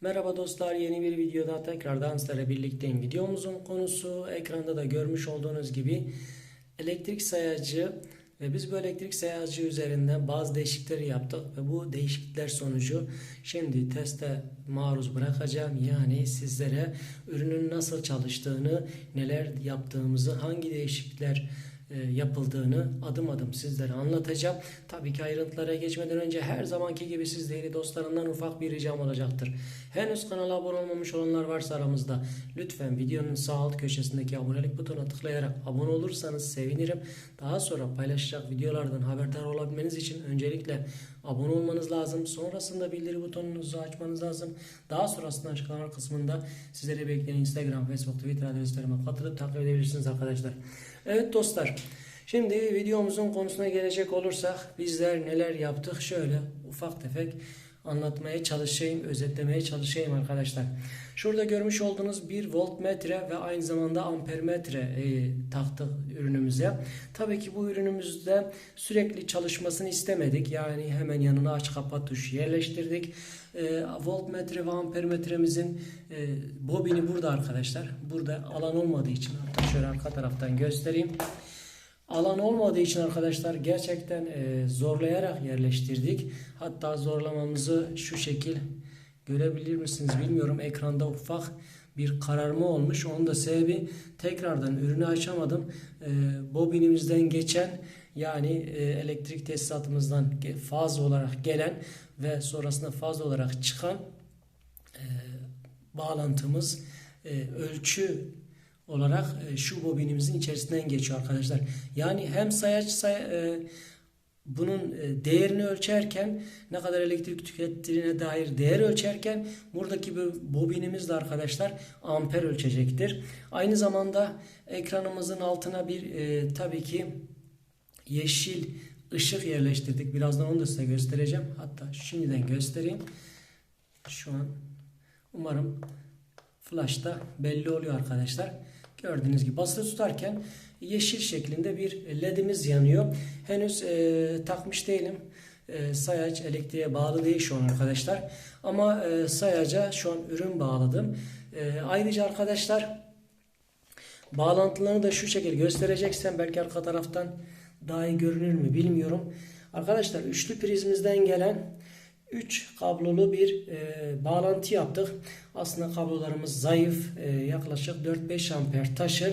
Merhaba dostlar yeni bir videoda tekrardan sizlerle birlikteyim. Videomuzun konusu ekranda da görmüş olduğunuz gibi elektrik sayacı ve biz bu elektrik sayacı üzerinden bazı değişiklikleri yaptık ve bu değişiklikler sonucu şimdi teste maruz bırakacağım. Yani sizlere ürünün nasıl çalıştığını, neler yaptığımızı, hangi değişiklikler yapıldığını adım adım sizlere anlatacağım. Tabii ki ayrıntılara geçmeden önce her zamanki gibi siz değerli dostlarımdan ufak bir ricam olacaktır. Henüz kanala abone olmamış olanlar varsa aramızda lütfen videonun sağ alt köşesindeki abonelik butonuna tıklayarak abone olursanız sevinirim. Daha sonra paylaşacak videolardan haberdar olabilmeniz için öncelikle abone olmanız lazım. Sonrasında bildiri butonunuzu açmanız lazım. Daha sonrasında açıklamalar kısmında sizleri bekleyen Instagram, Facebook, Twitter adreslerime katılıp takip edebilirsiniz arkadaşlar. Evet dostlar. Şimdi videomuzun konusuna gelecek olursak bizler neler yaptık şöyle ufak tefek anlatmaya çalışayım, özetlemeye çalışayım arkadaşlar. Şurada görmüş olduğunuz bir voltmetre ve aynı zamanda ampermetre e, taktık ürünümüze. Tabii ki bu ürünümüzde sürekli çalışmasını istemedik. Yani hemen yanına aç kapat tuşu yerleştirdik. E, voltmetre ve ampermetremizin e, bobini burada arkadaşlar. Burada alan olmadığı için hatta şöyle arka taraftan göstereyim. Alan olmadığı için arkadaşlar gerçekten e, zorlayarak yerleştirdik. Hatta zorlamamızı şu şekil görebilir misiniz bilmiyorum. Ekranda ufak bir kararma olmuş. Onun da sebebi tekrardan ürünü açamadım. E, bobinimizden geçen yani e, elektrik tesisatımızdan faz olarak gelen ve sonrasında faz olarak çıkan bağlantımız ölçü olarak e, şu bobinimizin içerisinden geçiyor arkadaşlar. Yani hem sayaç say e, bunun e, değerini ölçerken ne kadar elektrik tükettiğine dair değer ölçerken buradaki bu bobinimiz de arkadaşlar amper ölçecektir. Aynı zamanda ekranımızın altına bir e, tabii ki yeşil ışık yerleştirdik. Birazdan onu da size göstereceğim. Hatta şimdiden göstereyim. Şu an umarım flash'ta belli oluyor arkadaşlar. Gördüğünüz gibi basılı tutarken yeşil şeklinde bir ledimiz yanıyor. Henüz e, takmış değilim. E, sayaç elektriğe bağlı değil şu an arkadaşlar. Ama e, sayaca şu an ürün bağladım. E, ayrıca arkadaşlar bağlantılarını da şu şekilde göstereceksem belki arka taraftan daha iyi görünür mü bilmiyorum. Arkadaşlar üçlü prizimizden gelen 3 kablolu bir e, bağlantı yaptık. Aslında kablolarımız zayıf. E, yaklaşık 4-5 amper taşır.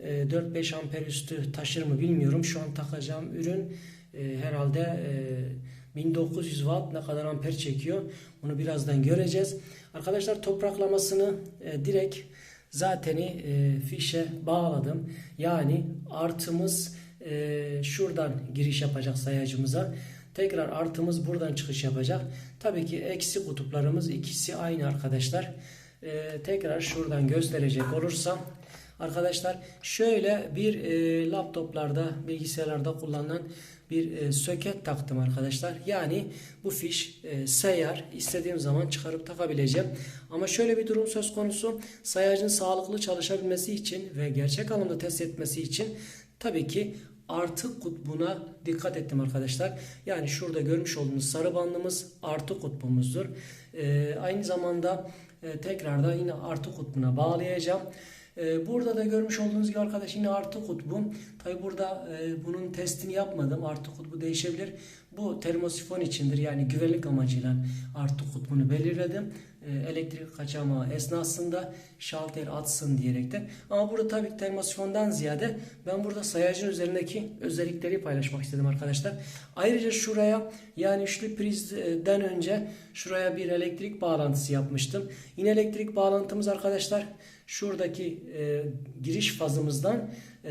E, 4-5 amper üstü taşır mı bilmiyorum. Şu an takacağım ürün e, herhalde e, 1900 watt ne kadar amper çekiyor. Onu birazdan göreceğiz. Arkadaşlar topraklamasını e, direkt zateni e, fişe bağladım. Yani artımız e, şuradan giriş yapacak sayacımıza. Tekrar artımız buradan çıkış yapacak. Tabii ki eksi kutuplarımız ikisi aynı arkadaşlar. Ee, tekrar şuradan gösterecek olursam arkadaşlar şöyle bir e, laptoplarda bilgisayarlarda kullanılan bir e, söket taktım arkadaşlar. Yani bu fiş e, sayar istediğim zaman çıkarıp takabileceğim. Ama şöyle bir durum söz konusu sayacın sağlıklı çalışabilmesi için ve gerçek anlamda test etmesi için tabii ki artı kutbuna dikkat ettim arkadaşlar. Yani şurada görmüş olduğunuz sarı bandımız artı kutbumuzdur. Ee, aynı zamanda e, tekrardan yine artı kutbuna bağlayacağım. Ee, burada da görmüş olduğunuz gibi arkadaş yine artı kutbu. Tabi burada e, bunun testini yapmadım. Artı kutbu değişebilir. Bu termosifon içindir. Yani güvenlik amacıyla artı kutbunu belirledim. E, elektrik kaçamağı esnasında şalter atsın diyerekten. Ama burada tabii termosifondan ziyade ben burada sayacın üzerindeki özellikleri paylaşmak istedim arkadaşlar. Ayrıca şuraya yani üçlü prizden önce şuraya bir elektrik bağlantısı yapmıştım. Yine elektrik bağlantımız arkadaşlar şuradaki e, giriş fazımızdan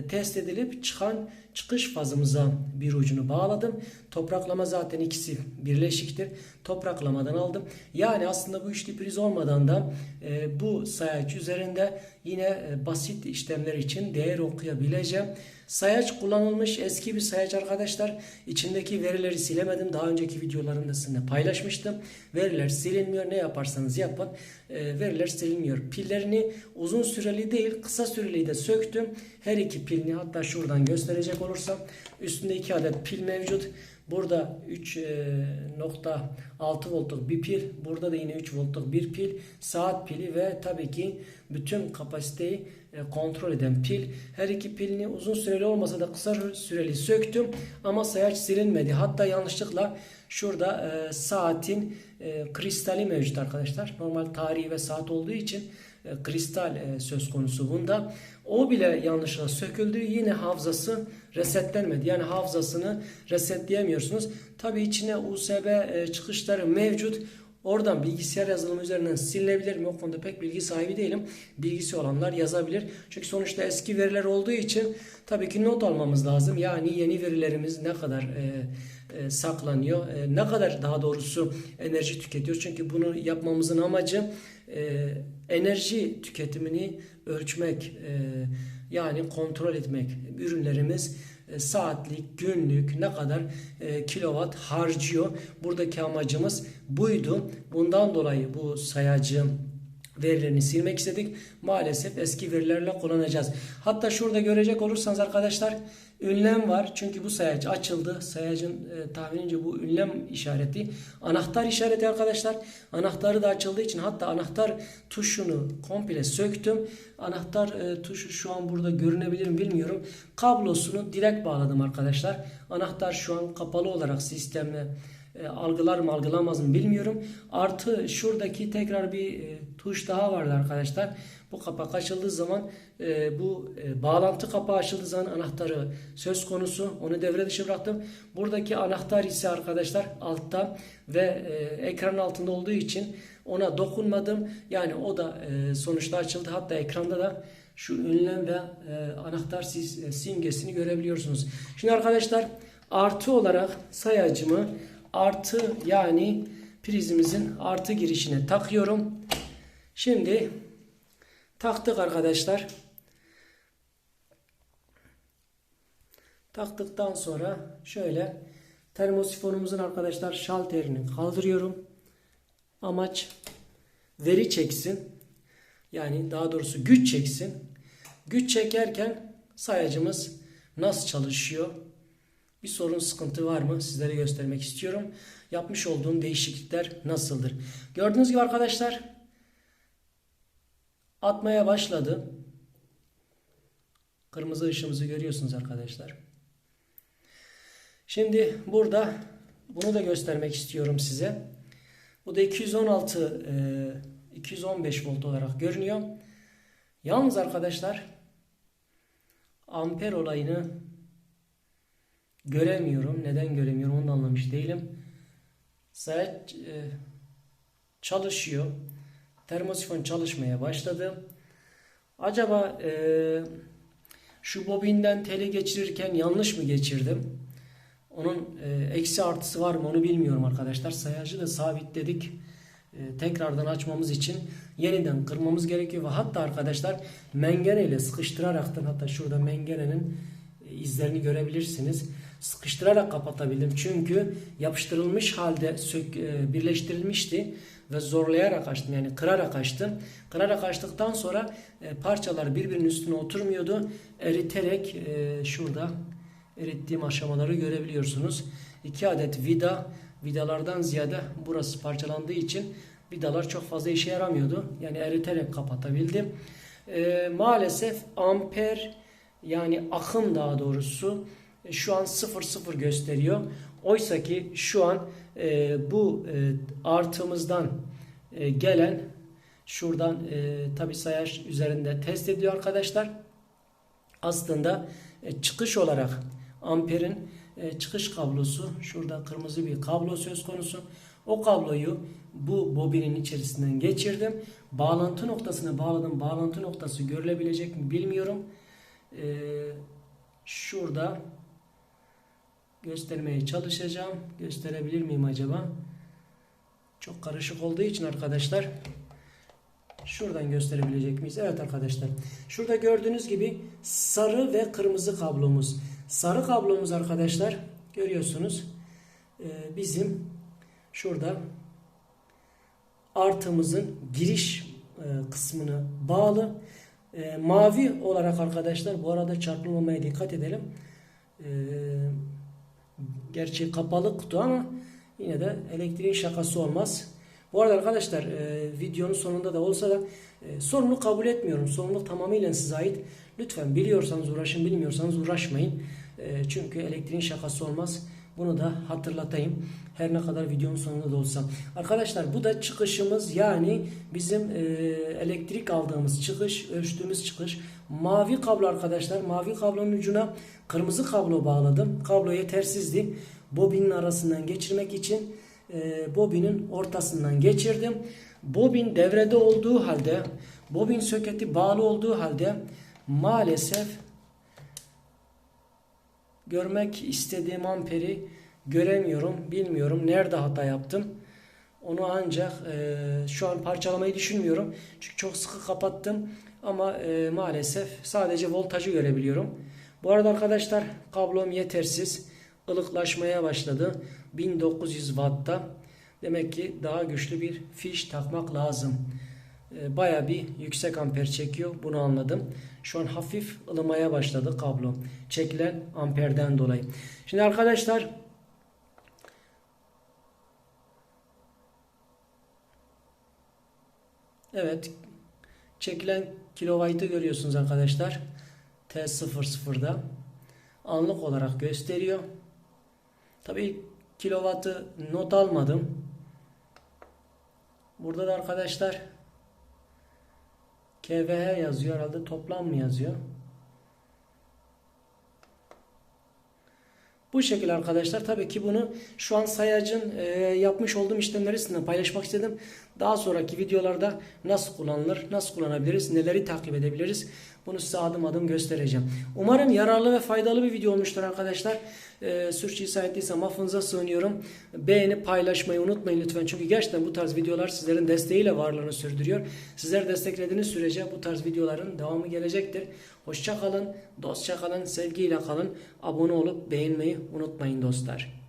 test edilip çıkan çıkış fazımıza bir ucunu bağladım. Topraklama zaten ikisi birleşiktir. Topraklamadan aldım. Yani aslında bu üçlü priz olmadan da e, bu sayaç üzerinde yine e, basit işlemler için değer okuyabileceğim. Sayaç kullanılmış eski bir sayaç arkadaşlar. İçindeki verileri silemedim. Daha önceki videolarımda sizinle paylaşmıştım. Veriler silinmiyor. Ne yaparsanız yapın. E, veriler silinmiyor. Pillerini uzun süreli değil kısa süreli de söktüm. Her iki pilini hatta şuradan gösterecek olursam üstünde iki adet pil mevcut. Burada 3.6 voltluk bir pil. Burada da yine 3 voltluk bir pil. Saat pili ve tabii ki bütün kapasiteyi e, kontrol eden pil. Her iki pilini uzun süreli olmasa da kısa süreli söktüm ama sayaç silinmedi. Hatta yanlışlıkla şurada e, saatin e, kristali mevcut arkadaşlar. Normal tarihi ve saat olduğu için e, kristal e, söz konusu bunda. O bile yanlışlıkla söküldü. Yine hafızası resetlenmedi. Yani hafızasını resetleyemiyorsunuz. Tabi içine USB e, çıkışları mevcut. Oradan bilgisayar yazılımı üzerinden silinebilir mi? O konuda pek bilgi sahibi değilim. Bilgisi olanlar yazabilir. Çünkü sonuçta eski veriler olduğu için tabii ki not almamız lazım. Yani yeni verilerimiz ne kadar e, e, saklanıyor, e, ne kadar daha doğrusu enerji tüketiyor. Çünkü bunu yapmamızın amacı e, enerji tüketimini ölçmek, yani kontrol etmek. Ürünlerimiz saatlik, günlük ne kadar kilowatt harcıyor. Buradaki amacımız buydu. Bundan dolayı bu sayacı verilerini silmek istedik. Maalesef eski verilerle kullanacağız. Hatta şurada görecek olursanız arkadaşlar ünlem var. Çünkü bu sayaç açıldı. Sayacın e, tahminince bu ünlem işareti. Anahtar işareti arkadaşlar. Anahtarı da açıldığı için hatta anahtar tuşunu komple söktüm. Anahtar e, tuşu şu an burada görünebilir mi bilmiyorum. Kablosunu direkt bağladım arkadaşlar. Anahtar şu an kapalı olarak sistemle e, algılar mı algılamaz mı bilmiyorum. Artı şuradaki tekrar bir e, tuş daha vardı arkadaşlar. Bu kapak açıldığı zaman e, bu e, bağlantı kapağı açıldığı zaman anahtarı söz konusu. Onu devre dışı bıraktım. Buradaki anahtar ise arkadaşlar altta ve e, ekran altında olduğu için ona dokunmadım. Yani o da e, sonuçta açıldı. Hatta ekranda da şu ünlem ve e, anahtar e, simgesini görebiliyorsunuz. Şimdi arkadaşlar artı olarak sayacımı artı yani prizimizin artı girişine takıyorum. Şimdi taktık arkadaşlar. Taktıktan sonra şöyle termosifonumuzun arkadaşlar şalterini kaldırıyorum. Amaç veri çeksin. Yani daha doğrusu güç çeksin. Güç çekerken sayacımız nasıl çalışıyor? Bir sorun sıkıntı var mı? Sizlere göstermek istiyorum. Yapmış olduğum değişiklikler nasıldır? Gördüğünüz gibi arkadaşlar atmaya başladı. Kırmızı ışığımızı görüyorsunuz arkadaşlar. Şimdi burada bunu da göstermek istiyorum size. Bu da 216 215 volt olarak görünüyor. Yalnız arkadaşlar amper olayını göremiyorum. Neden göremiyorum onu da anlamış değilim. Saat e, çalışıyor. Termosifon çalışmaya başladı. Acaba e, şu bobinden teli geçirirken yanlış mı geçirdim? Onun e, eksi artısı var mı onu bilmiyorum arkadaşlar. Sayacı da sabitledik. E, tekrardan açmamız için yeniden kırmamız gerekiyor ve hatta arkadaşlar mengene ile sıkıştıraraktan hatta şurada mengenenin e, izlerini görebilirsiniz sıkıştırarak kapatabildim. Çünkü yapıştırılmış halde sök, e, birleştirilmişti ve zorlayarak açtım. Yani kırarak açtım. Kırarak açtıktan sonra e, parçalar birbirinin üstüne oturmuyordu. Eriterek e, şurada erittiğim aşamaları görebiliyorsunuz. İki adet vida vidalardan ziyade burası parçalandığı için vidalar çok fazla işe yaramıyordu. Yani eriterek kapatabildim. E, maalesef amper yani akım daha doğrusu şu an 0-0 gösteriyor. Oysa ki şu an e, bu e, artımızdan e, gelen şuradan e, tabi sayaç üzerinde test ediyor arkadaşlar. Aslında e, çıkış olarak amperin e, çıkış kablosu şurada kırmızı bir kablo söz konusu. O kabloyu bu bobinin içerisinden geçirdim. Bağlantı noktasına bağladım. Bağlantı noktası görülebilecek mi bilmiyorum. E, şurada göstermeye çalışacağım. Gösterebilir miyim acaba? Çok karışık olduğu için arkadaşlar şuradan gösterebilecek miyiz? Evet arkadaşlar. Şurada gördüğünüz gibi sarı ve kırmızı kablomuz. Sarı kablomuz arkadaşlar görüyorsunuz. Ee, bizim şurada artımızın giriş e, kısmını bağlı. E, mavi olarak arkadaşlar bu arada çarpılmamaya dikkat edelim. Gerçi kapalı kutu ama yine de elektriğin şakası olmaz. Bu arada arkadaşlar e, videonun sonunda da olsa da e, sorumluluk kabul etmiyorum. Sorumluluk tamamıyla size ait. Lütfen biliyorsanız uğraşın, bilmiyorsanız uğraşmayın. E, çünkü elektriğin şakası olmaz. Bunu da hatırlatayım. Her ne kadar videonun sonunda da olsa. Arkadaşlar bu da çıkışımız yani bizim e, elektrik aldığımız çıkış, ölçtüğümüz çıkış. Mavi kablo arkadaşlar. Mavi kablonun ucuna kırmızı kablo bağladım. Kablo yetersizdi. Bobinin arasından geçirmek için e, bobinin ortasından geçirdim. Bobin devrede olduğu halde, bobin soketi bağlı olduğu halde maalesef görmek istediğim amperi göremiyorum, bilmiyorum. Nerede hata yaptım? Onu ancak e, şu an parçalamayı düşünmüyorum. Çünkü çok sıkı kapattım. Ama e, maalesef sadece voltajı görebiliyorum. Bu arada arkadaşlar kablom yetersiz. ılıklaşmaya başladı. 1900 Watt'ta. Demek ki daha güçlü bir fiş takmak lazım. E, Baya bir yüksek amper çekiyor. Bunu anladım. Şu an hafif ılımaya başladı kablo. Çekilen amperden dolayı. Şimdi arkadaşlar Evet. Çekilen kilobaytı görüyorsunuz arkadaşlar. T00'da anlık olarak gösteriyor. Tabii kilovatı not almadım. Burada da arkadaşlar KVH yazıyor herhalde toplam mı yazıyor? Bu şekilde arkadaşlar tabii ki bunu şu an sayacın e, yapmış olduğum işlemleri sizinle paylaşmak istedim. Daha sonraki videolarda nasıl kullanılır, nasıl kullanabiliriz, neleri takip edebiliriz bunu size adım adım göstereceğim. Umarım yararlı ve faydalı bir video olmuştur arkadaşlar. E, sürçülisan ettiysem affınıza sığınıyorum. Beğenip paylaşmayı unutmayın lütfen. Çünkü gerçekten bu tarz videolar sizlerin desteğiyle varlığını sürdürüyor. Sizler desteklediğiniz sürece bu tarz videoların devamı gelecektir. Hoşça kalın, dostça kalın, sevgiyle kalın. Abone olup beğenmeyi unutmayın dostlar.